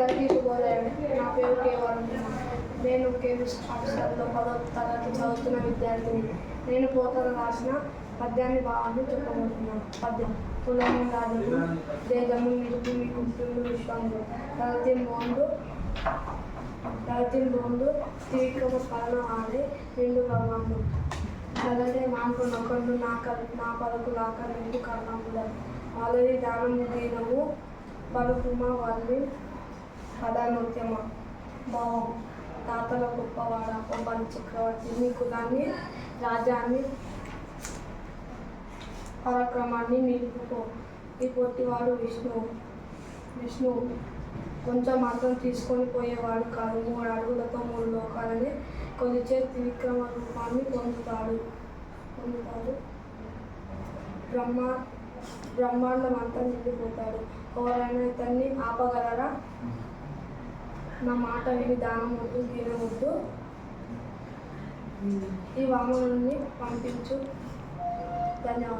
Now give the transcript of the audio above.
అందరికీ శుభోదయం నా పేరు కేవలం నేను కెమిస్ట్ పాఠశాలలో పదో తరగతి చదువుతున్న విద్యార్థిని. నేను పోతన రాసిన పద్యాన్ని భావాన్ని చెప్పబోతున్నాను. పద్యం. కులము రాజు దేదము నిరుపు మీ కుటుంబ విశ్వంలో. ప్రగతి బోండు. ప్రగతి బోండు. త్రివిక్రమ పాలన ఆడే నిండు భగవాను కలడే నాకు నొకళ్ళు నా కల్ నా పలుకు లాక నిండు కర్ణముల ఆలరి దానము దీనము పలుకుమ వల్లి ఉద్యమ భావం తాతల గొప్పవాడ? ఒబ్బని చక్రవర్తి మీ కులాన్ని రాజ్యాన్ని పరాక్రమాన్ని నిలుపుకో. ఈ పొట్టివాడు విష్ణువు. విష్ణువు కొంచెం మాత్రం తీసుకొని పోయేవాడు కాదు. మూడు అడుగులతో మూడు లోకాలని కొలిచే త్రివిక్రమ రూపాన్ని పొందుతాడు. పొందుతాడు? బ్రహ్మ బ్రహ్మాండం అంతా నిండిపోతాడు. ఎవరైనా ఇతన్ని ఆపగలరా? నా మాట విని దానమొద్దు తినవద్దు ఈ వామనుని పంపించు. ధన్యవాదాలు.